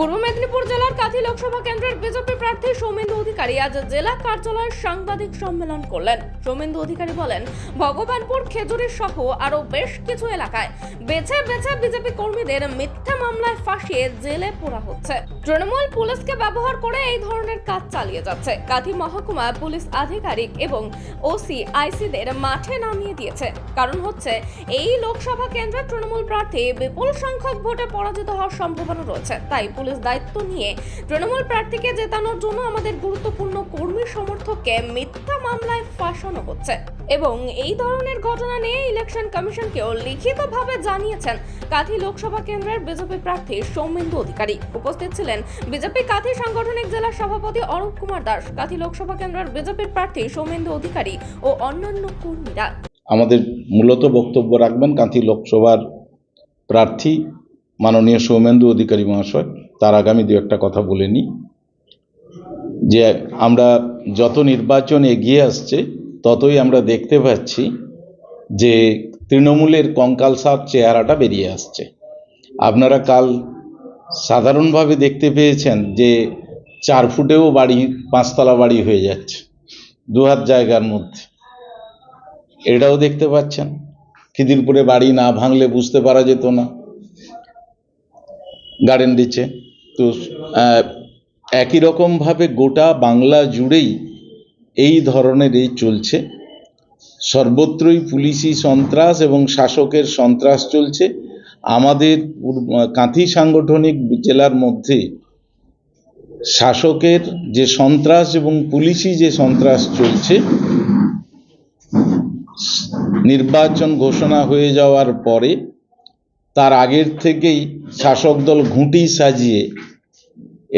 পূর্ব মেদিনীপুর জেলার কাঁথি লোকসভা কেন্দ্রের বিজেপি প্রার্থী সৌমেন্দু অধিকারী আজ জেলা কার্যালয়ে সাংবাদিক সম্মেলন করলেন। সৌমেন্দু অধিকারী বলেন, ভগবানপুর, খেজুরি সহ আরও বেশ কিছু এলাকায় বেছে বেছে বিজেপি কর্মীদের মিথ্যা মামলায় ফাঁসিয়ে জেলে পোড়া হচ্ছে। তৃণমূল পুলিশকে ব্যবহার করে এই ধরনের কাজ চালিয়ে যাচ্ছে। কাঁথি মহকুমা পুলিশ আধিকারিক এবং ওসি আইসিদের মাঠে নামিয়ে দিয়েছে। কারণ হচ্ছে, এই লোকসভা কেন্দ্রে তৃণমূল প্রার্থী বিপুল সংখ্যক ভোটে পরাজিত হওয়ার সম্ভাবনা রয়েছে। তাই পুলিশ দায়িত্ব নিয়ে তৃণমূল প্রার্থীকে জেতানোর জন্য আমাদের গুরুত্বপূর্ণ কর্মী সমর্থককে মিথ্যা মামলায় ফাঁসানো হচ্ছে। এবং এই ধরনের ঘটনা নিয়ে ইলেকশন কমিশনকেও লিখিতভাবে জানিয়েছেন কাঁথি লোকসভা কেন্দ্রের বিজেপি প্রার্থী সৌমেন্দু অধিকারী। উপস্থিত ছিলেন বিজেপি কাঁথি সাংগঠনিক জেলা সভাপতি অরূপ কুমার দাস, কাঁথি লোকসভা কেন্দ্রের বিজেপির প্রার্থী সৌমেন্দু অধিকারী ও অন্যান্য কর্মীরা। আমাদের মূলত বক্তব্য রাখবেন কান্থি লোকসভার প্রার্থী মাননীয় সৌমেন্দু অধিকারী মহাশয়। তার আগামী দু একটা কথা বলে নিই। যে আমরা যত নির্বাচন এগিয়ে আসছে, ততই আমরা দেখতে পাচ্ছি যে তৃণমূলের কঙ্কালসার চেহারাটা বেরিয়ে আসছে। আপনারা কাল সাধারণভাবে দেখতে পেয়েছেন যে চার ফুটেও বাড়ি, পাঁচতলা বাড়ি হয়ে যাচ্ছে দু হাত জায়গার মধ্যে। এটাও দেখতে পাচ্ছেন। খিদিরপুরে বাড়ি না ভাঙলে বুঝতে পারা যেত না। গার্ডেন দিচ্ছে। তো একই রকমভাবে গোটা বাংলা জুড়েই এই ধরনের এই চলছে। সর্বত্রই পুলিশি সন্ত্রাস এবং শাসকের সন্ত্রাস চলছে। আমাদের কাঁথি সাংগঠনিক জেলার মধ্যে শাসকের যে সন্ত্রাস এবং পুলিশি যে সন্ত্রাস চলছে, নির্বাচন ঘোষণা হয়ে যাওয়ার পরে তার আগের থেকেই শাসক দল ঘুঁটি সাজিয়ে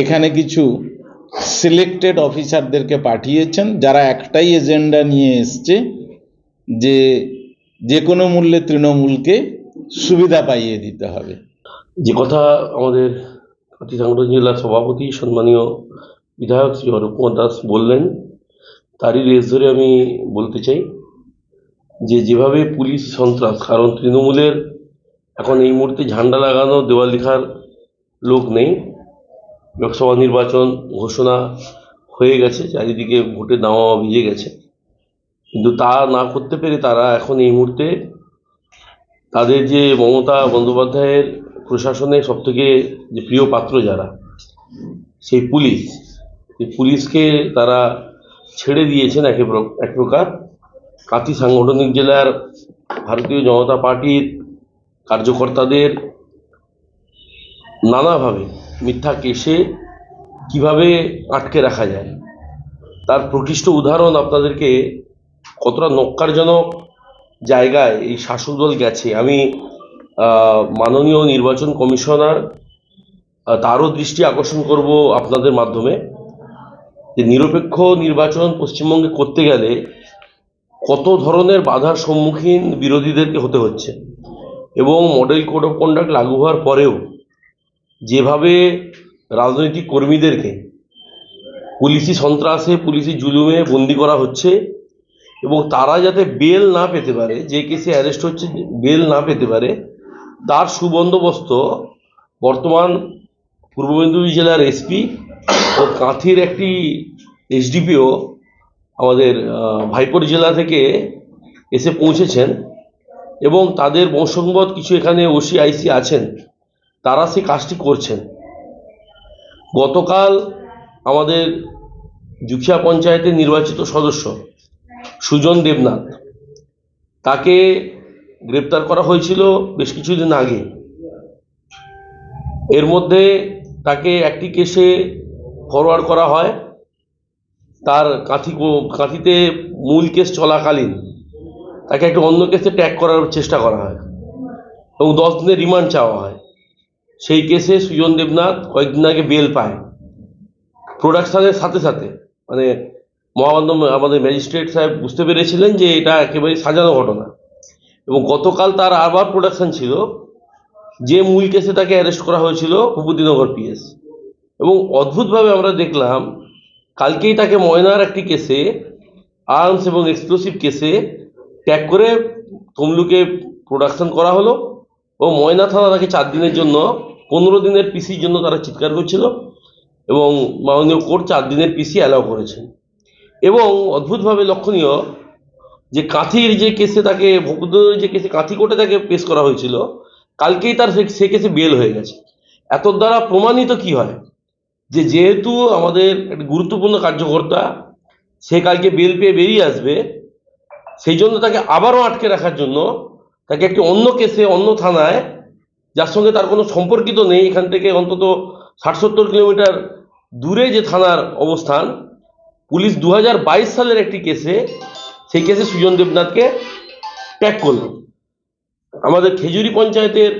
এখানে কিছু সিলেক্টেড অফিসারদেরকে পাঠিয়েছেন, যারা একটাই এজেন্ডা নিয়ে এসছে যে যে কোনো মূল্যে তৃণমূলকে সুবিধা পাইয়ে দিতে হবে। যে কথা আমাদের জেলার সভাপতি সম্মানীয় বিধায়ক শ্রী অরূপ কুমার দাস বললেন, তারই রেস ধরে আমি বলতে চাই যে যেভাবে পুলিশ সন্ত্রাস, কারণ তৃণমূলের এখন এই মুহূর্তে ঝান্ডা লাগানো, দেওয়াল লেখার লোক নেই। লোকসভা নির্বাচন ঘোষণা হয়ে গেছে, চারিদিকে ভোটের দাওয়া ভিজে গেছে। কিন্তু তা না করতে পেরে তারা এখন এই মুহূর্তে তাদের যে মমতা বন্দ্যোপাধ্যায়ের প্রশাসনের সবথেকে যে প্রিয় পাত্র যারা, সেই পুলিশ। সেই পুলিশকে তারা ছেড়ে দিয়েছেন এক প্রকার। কাতি সাংগঠনিক জেলার ভারতীয় জনতা পার্টির কার্যকর্তাদের নানাভাবে মিথ্যা কেসে কীভাবে আটকে রাখা যায়। তার প্রকৃষ্ট উদাহরণ আপনাদেরকে কতটা নক্কারজনক জায়গায় এই শাসক দল গেছে। আমি মাননীয় নির্বাচন কমিশনার তারও দৃষ্টি আকর্ষণ করব আপনাদের মাধ্যমে। যে নিরপেক্ষ নির্বাচন পশ্চিমবঙ্গে করতে গেলে কত ধরনের বাধার সম্মুখীন বিরোধীদেরকে হতে হচ্ছে। এবং মডেল কোড অফ কন্ডাক্ট লাগু হওয়ার পরেও যেভাবে রাজনৈতিক কর্মীদেরকে পুলিশি সন্ত্রাসে, পুলিশি জুলুমে বন্দি করা হচ্ছে এবং তারা যাতে বেল না পেতে পারে, যে কেসে অ্যারেস্ট হচ্ছে বেল না পেতে পারে, তার সুবন্দোবস্ত বর্তমান পূর্ব মেদিনীপুর জেলার এসপি ও কাঁথির একটি এসডিপিও আমাদের ভাইপোর জেলা থেকে এসে পৌঁছেছেন। এবং তাদের বংশগত কিছু এখানে ওসি, আইসি আছেন। তারা সেই কাজটি করছেন। গতকাল আমাদের জুখিয়া পঞ্চায়েতের নির্বাচিত সদস্য সুজন দেবনাথ, তাকে গ্রেপ্তার করা হয়েছিল বেশ কিছুদিন আগে। এর মধ্যে তাকে একটি কেসে ফরওয়ার্ড করা হয়। তার কাঁথি কাঁথিতে মূল কেস চলাকালীন তাকে একটা অন্য কেসে ট্যাগ করার চেষ্টা করা হয়। এবং দশ দিনের রিমান্ড চাওয়া হয়। সেই কেসে সুজন দেবনাথ কয়েকদিন আগে বেল পায়। প্রোডাকশনের সাথে সাথে মানে মহামান্য আমাদের ম্যাজিস্ট্রেট সাহেব বুঝতে পেরেছিলেন যে এটা একেবারে সাজানো ঘটনা। এবং গতকাল তার আবার প্রোডাকশন ছিল, যে মূল কেসে তাকে অ্যারেস্ট করা হয়েছিল ভূপতিনগর পিএস এবং অদ্ভুতভাবে আমরা দেখলাম, কালকেই তাকে ময়নার একটি কেসে আর্মস এবং এক্সপ্লোসিভ কেসে ট্যাগ করে তমলুকে প্রোডাকশন করা হলো ও ময়না থানা তাকে চার দিনের জন্য, পনেরো দিনের পিসির জন্য তারা চিৎকার করছিল এবং মাননীয় কোর্ট চার দিনের পিসি অ্যালাউ করেছেন এবং অদ্ভুতভাবে লক্ষণীয় যে কাঁথির যে কেসে তাকে ভকুদের যে কেসে কাঁথি কোর্টে তাকে পেশ করা হয়েছিল, কালকেই তার সে কেসে বেল হয়ে গেছে। এত দ্বারা প্রমাণিত কি হয়? যে যেহেতু আমাদের একটা গুরুত্বপূর্ণ কার্যকর্তা, সে কালকে বেল পেয়ে বেরিয়ে আসবে সেই জন্য তাকে আবারও আটকে রাখার জন্য তাকে একটি অন্য কেসে, অন্য থানায়, যার সঙ্গে তার কোনো সম্পর্কিত নেই, এখান থেকে অন্তত ষাট সত্তর কিলোমিটার দূরে যে থানার অবস্থান, পুলিশ দু হাজার বাইশ সালের একটি কেসে, সেই কেসে সুজন দেবনাথকে ট্যাগ করল। আমাদের খেজুরি পঞ্চায়েতের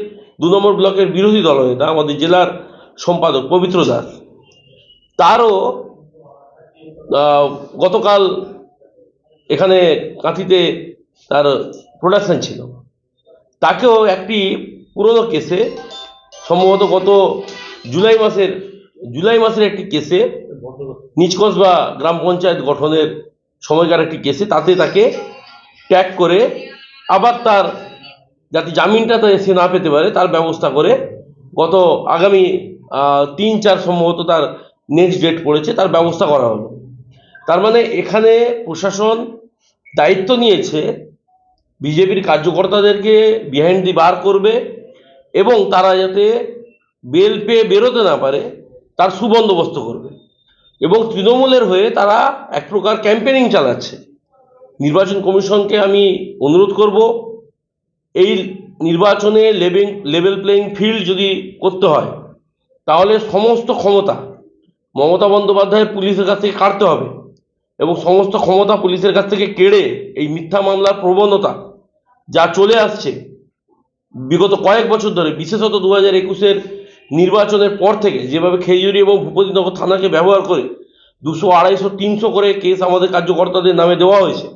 দু নম্বর ব্লকের বিরোধী দল দলনেতা আমাদের জেলার সম্পাদক পবিত্র দাস। তারও গতকাল এখানে কাঁথিতে তার প্রোডাকশান ছিল। তাকেও একটি পুরনো কেসে, সম্ভবত গত জুলাই মাসের জুলাই মাসের একটি কেসে নিচকস বা গ্রাম পঞ্চায়েত গঠনের সময়কার একটি কেসে তাতে তাকে ট্যাগ করে আবার তার যাতে জামিনটা তো সে না পেতে পারে, তার ব্যবস্থা করে গত আগামী তিন চার সম্ভবত তার নেক্সট ডেট পড়েছে, তার ব্যবস্থা করা হলো। তার মানে এখানে প্রশাসন দায়িত্ব নিয়েছে বিজেপির কার্যকর্তাদেরকে বিহাইন্ড দি বার করবে এবং তারা যাতে বেল পেয়ে বেরোতে না পারে, তার সুবন্দোবস্ত করবে। এবং তৃণমূলের হয়ে তারা এক প্রকার ক্যাম্পেনিং চালাচ্ছে। নির্বাচন কমিশনকে আমি অনুরোধ করব, এই নির্বাচনে লেভেল লেভেল প্লেইং ফিল্ড যদি করতে হয়, তাহলে সমস্ত ক্ষমতা মমতা বন্দ্যোপাধ্যায়ের পুলিশের কাছ থেকে কাটতে হবে। এবং সমস্ত ক্ষমতা পুলিশের কাছ থেকে কেড়ে এই মিথ্যা মামলার প্রবণতা যা চলে আসছে, বিগত কয়েক বছর ধরে, বিশেষত দু হাজার একুশের নির্বাচনের পর থেকে যেভাবে খেজুরি এবং ভূপতিনগর থানাকে ব্যবহার করে দুশো আড়াইশো, তিনশো করে কেস আমাদের কার্যকর্তাদের নামে দেওয়া হয়েছে,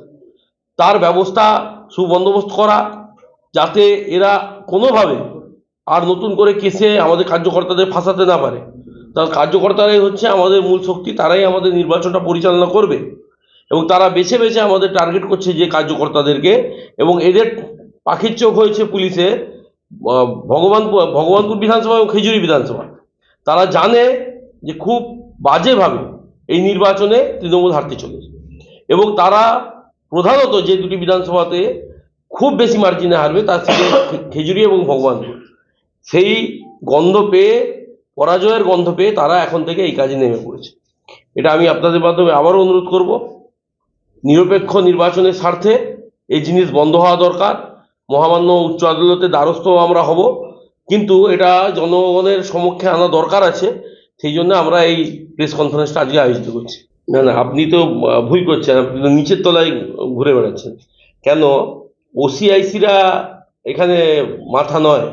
তার ব্যবস্থা সুবন্দোবস্ত করা যাতে এরা কোনোভাবে আর নতুন করে কেসে আমাদের কার্যকর্তাদের ফাঁসাতে না পারে। তার কার্যকর্তারাই হচ্ছে আমাদের মূল শক্তি তারাই আমাদের নির্বাচনটা পরিচালনা করবে। এবং তারা বেছে বেছে আমাদের টার্গেট করছে যে কার্যকর্তাদেরকে। এবং এদের পাখির চোখ হয়েছে পুলিশে আহ, ভগবানপুর বিধানসভা এবং খেজুরি বিধানসভা। তারা জানে যে খুব বাজেভাবে এই নির্বাচনে তৃণমূল হারতে চলেছে। এবং তারা প্রধানত যে দুটি বিধানসভাতে খুব বেশি মার্জিনে হারবে তার থেকে খেজুরি এবং ভগবানপুর। সেই গন্ধ পেয়ে পরাজয়ের গন্ধ পেয়ে তারা এখন থেকে এই কাজে নেমে পড়েছে। এটা আমি আপনাদের মাধ্যমে আবারও অনুরোধ করব। নিরপেক্ষ নির্বাচনের স্বার্থে এই জিনিস বন্ধ হওয়া দরকার। মহামান্য উচ্চ আদালতে দ্বারস্থ আমরা হব। কিন্তু এটা জনগণের সমক্ষে আনা দরকার আছে। সেই জন্য আমরা এই প্রেস কনফারেন্সটা আজকে আয়োজিত করছি। না না, আপনি তো ভুল করছেন। আপনি তো নিচের তলায় ঘুরে বেড়াচ্ছেন। কেন? ওসিআইসিরা এখানে মাথা নয়।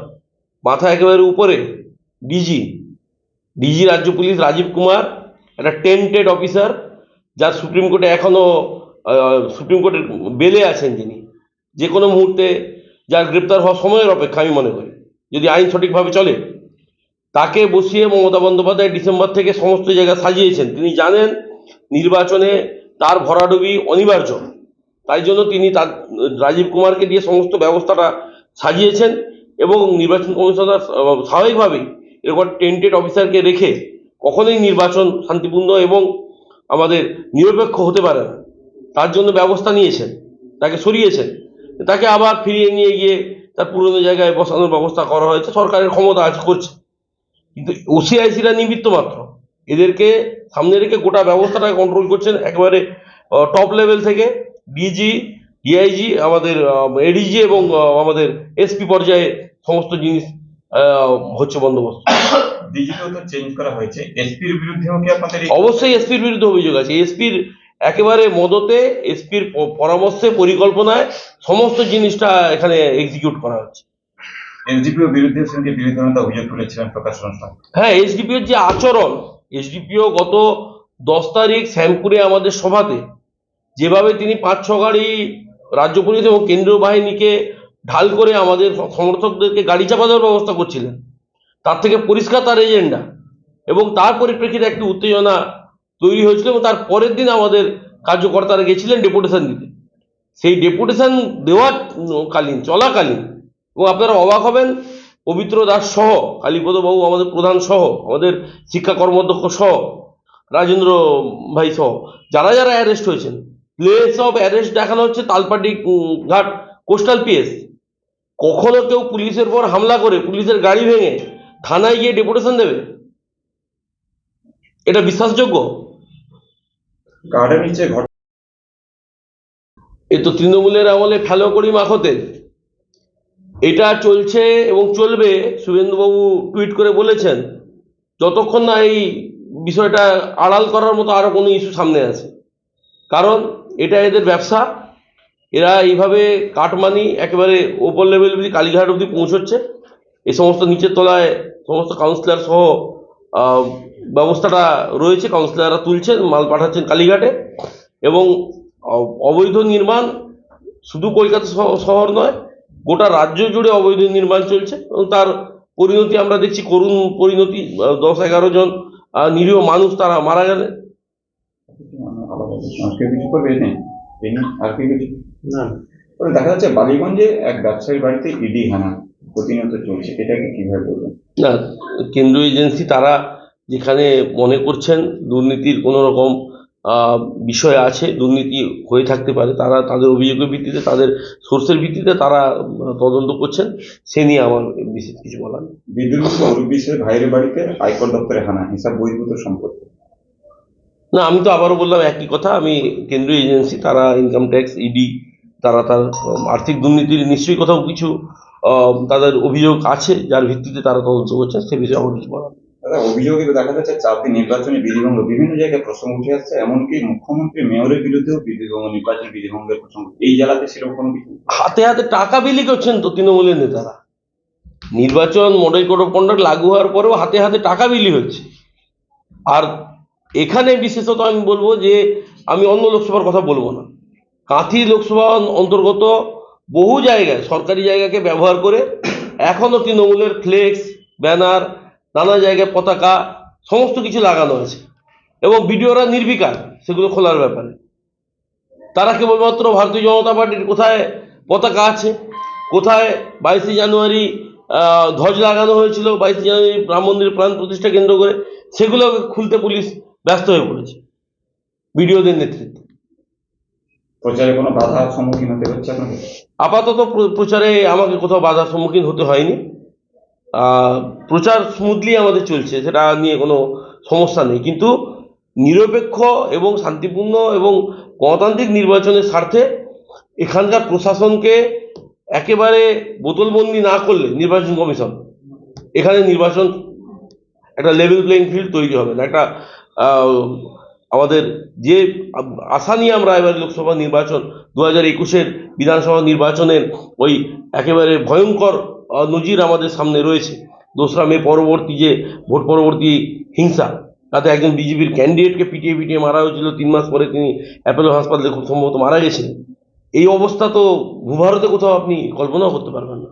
মাথা একেবারে উপরে। ডিজি ডিজি রাজ্য পুলিশ রাজীব কুমার একটা টেন্টেড অফিসার যার সুপ্রিম কোর্টে এখনও সুপ্রিম কোর্টের বেলে আছেন যিনি। যে কোনো মুহূর্তে যার গ্রেপ্তার হওয়ার সময়ের অপেক্ষা আমি মনে করি। যদি আইন সঠিকভাবে চলে, তাকে বসিয়ে মমতা বন্দ্যোপাধ্যায় ডিসেম্বর থেকে সমস্ত জায়গা সাজিয়েছেন। তিনি জানেন নির্বাচনে তার ভরাডুবি অনিবার্য। তাই জন্য তিনি তার, রাজীব কুমারকে দিয়ে সমস্ত ব্যবস্থাটা সাজিয়েছেন এবং নির্বাচন কমিশনার স্বাভাবিকভাবেই এরকম টেন্টেড অফিসারকে রেখে কখনোই নির্বাচন শান্তিপূর্ণ এবং আমাদের নিরপেক্ষ হতে পারে না। তার জন্য ব্যবস্থা নিয়েছেন, তাকে সরিয়েছেন। তাকে আবার ফিরিয়ে নিয়ে গিয়ে তার পুরনো জায়গায় বসানোর ব্যবস্থা করা হয়েছে, সরকারের ক্ষমতা আছে করছে। কিন্তু ওসিআইসিরা নিমিত্ত মাত্র। এদেরকে সামনে রেখে গোটা ব্যবস্থাটাকে কন্ট্রোল করছেন একেবারে টপ লেভেল থেকে ডিজি ডিআইজি আমাদের এডিজি এবং আমাদের এসপি পর্যায়ে সমস্ত জিনিস হচ্ছে বন্দোবস্ত। ডিজিটাল তো চেঞ্জ করা হয়েছে। এসপির বিরুদ্ধেও কি আপনাদের অবশ্যই এসপির বিরুদ্ধে অভিযোগ আছে। এসপির একেবারে মদতে এসপির পরামর্শে পরিকল্পনায় সমস্ত জিনিসটা এখানে এক্সিকিউট করা হচ্ছে। এসডিপিও বিরুদ্ধে বিরোধিতা অভিযোগ তুলেছিলেন প্রকাশ হ্যাঁ এসডিপিওর যে আচরণ এসডিপিও গত দশ তারিখ শ্যামপুরে আমাদের সভাতে যেভাবে তিনি পাঁচ ছ গাড়ি রাজ্য পুলিশ এবং কেন্দ্রীয় বাহিনীকে ঢাল করে আমাদের সমর্থকদেরকে গাড়ি চাপা দেওয়ার ব্যবস্থা করছিলেন। তার থেকে পরিষ্কার তার এজেন্ডা এবং তার পরিপ্রেক্ষিতে একটি উত্তেজনা তৈরি হয়েছিল এবং তার পরের দিন আমাদের কার্যকর্তারা গেছিলেন ডেপুটেশন দিতে। সেই ডেপুটেশন দেওয়ার কালীন, চলাকালীন এবং আপনারা অবাক হবেন, পবিত্র দাস সহ কালীপদ বাবু আমাদের প্রধান সহ, আমাদের শিক্ষা কর্মাধ্যক্ষ সহ, রাজেন্দ্র ভাই সহ, যারা যারা অ্যারেস্ট হয়েছেন প্লেস অফ অ্যারেস্ট দেখানো হচ্ছে তালপাটি ঘাট কোস্টাল পিএস কখনো কেউ পুলিশের পর হামলা করে পুলিশের গাড়ি ভেঙে থানায় গিয়ে ডেপুটেশন দেবে? এটা বিশ্বাসযোগ্য? গার্ডের নিচে এ তো তৃণমূলের আমলে ফেলো করি মাখতে। এটা চলছে এবং চলবে শুভেন্দুবাবু টুইট করে বলেছেন। যতক্ষণ না এই বিষয়টা আড়াল করার মতো আরও কোনো ইস্যু সামনে আছে। কারণ এটা এদের ব্যবসা এরা এইভাবে কাটমানি একেবারে ওপর লেভেল অবধি কালীঘাট অবধি পৌঁছচ্ছে। এই সমস্ত নিচের তলায় সমস্ত কাউন্সিলর সহ ব্যবস্থাটা রয়েছে কাউন্সিলররা তুলছেন, মাল পাঠাচ্ছেন কালীঘাটে। এবং অবৈধ নির্মাণ শুধু কলকাতা শহ- শহর নয়, গোটা রাজ্য জুড়ে অবৈধ নির্মাণ চলছে। এবং তার পরিণতি আমরা দেখছি, করুণ পরিণতি দশ এগারো জন নিরীহ মানুষ তারা মারা গেলেন। আর কেউ কিছু? না তবে দেখা যাচ্ছে বালিগঞ্জে এক ব্যবসায়ীর বাড়িতে ইডি হানা প্রতিনিয়ত চলছে। এটাকে কীভাবে বলবেন? না কেন্দ্রীয় এজেন্সি তারা যেখানে মনে করছেন দুর্নীতির কোনো রকম বিষয় আছে দুর্নীতি হয়ে থাকতে পারে তারা তাদের অভিযোগের ভিত্তিতে তাদের সোর্সের ভিত্তিতে তারা তদন্ত করছেন। সে নিয়ে আমার বিশেষ কিছু বলার। বিদ্যুৎ বিশ্বের ভাইয়ের বাড়িতে আয়কর দপ্তরে হানা হিসাব বহির্ভূত সম্পত্তি না আমি তো আবারও বললাম একই কথা আমি কেন্দ্রীয় এজেন্সি তারা ইনকাম ট্যাক্স ইডি তারা তার আর্থিক দুর্নীতির নিশ্চয়ই কোথাও কিছু তাদের অভিযোগ আছে যার ভিত্তিতে তারা তদন্ত করছে সে বিষয়ে আমার কিছু বলার। অভিযোগে দেখা যাচ্ছে চারটি নির্বাচনী বিধিভঙ্গ বিভিন্ন জায়গায় প্রসঙ্গ উঠে আসছে এমনকি মুখ্যমন্ত্রী মেয়রের বিরুদ্ধেও বিধিভঙ্গ নির্বাচনী বিধিভঙ্গের প্রসঙ্গ এই জেলাতে সেরকম কোনো কিছু? হাতে হাতে টাকা বিলি করছেন তো তৃণমূলের নেতারা। নির্বাচন মডেল কোড অফ কন্ডাক্ট লাগু হওয়ার পরেও হাতে হাতে টাকা বিলি হচ্ছে। আর এখানে বিশেষত আমি বলব যে আমি অন্য লোকসভার কথা বলব না। কাঁথি লোকসভা অন্তর্গত বহু জায়গায়, সরকারি জায়গাকে ব্যবহার করে এখনও তৃণমূলের ফ্লেক্স, ব্যানার, নানা জায়গায় পতাকা, সমস্ত কিছু লাগানো হয়েছে। এবং বিডিওরা নির্বিকার সেগুলো খোলার ব্যাপারে। তারা কেবলমাত্র ভারতীয় জনতা পার্টির কোথায় পতাকা আছে, কোথায় বাইশে জানুয়ারি ধ্বজ লাগানো হয়েছিল, বাইশে জানুয়ারি রাম মন্দির প্রাণ প্রতিষ্ঠা কেন্দ্র করে সেগুলো খুলতে পুলিশ ব্যস্ত হয়ে পড়েছে বিডিওদের নেতৃত্বে। প্রচারে কোনো বাধার সম্মুখীন হতে হচ্ছে আপনাকে আপাতত প্রচারে আমাকে কোথাও বাধার সম্মুখীন হতে হয়নি। প্রচার স্মুথলি আমাদের চলছে, সেটা নিয়ে কোনো সমস্যা নেই। কিন্তু নিরপেক্ষ এবং শান্তিপূর্ণ এবং গণতান্ত্রিক নির্বাচনের স্বার্থে এখানকার প্রশাসনকে একেবারে বোতলবন্দি না করলে নির্বাচন কমিশন, এখানে নির্বাচন একটা লেভেল প্লেইং ফিল্ড তৈরি হবে না। একটা আমাদের যে আশা নিয়ে আমরা এবার লোকসভা নির্বাচন দু হাজার একুশের বিধানসভা নির্বাচনের ওই একেবারে ভয়ঙ্কর নজির আমাদের সামনে রয়েছে। দোসরা মে পরবর্তী যে ভোট পরবর্তী হিংসা, তাতে একজন বিজেপির ক্যান্ডিডেটকে পিটিয়ে পিটিয়ে মারা হয়েছিল, তিন মাস পরে তিনি অ্যাপেলো হাসপাতালে খুব সম্ভবত মারা গেছিলেন এই অবস্থা তো ভূভারতে কোথাও আপনি কল্পনাও করতে পারবেন না।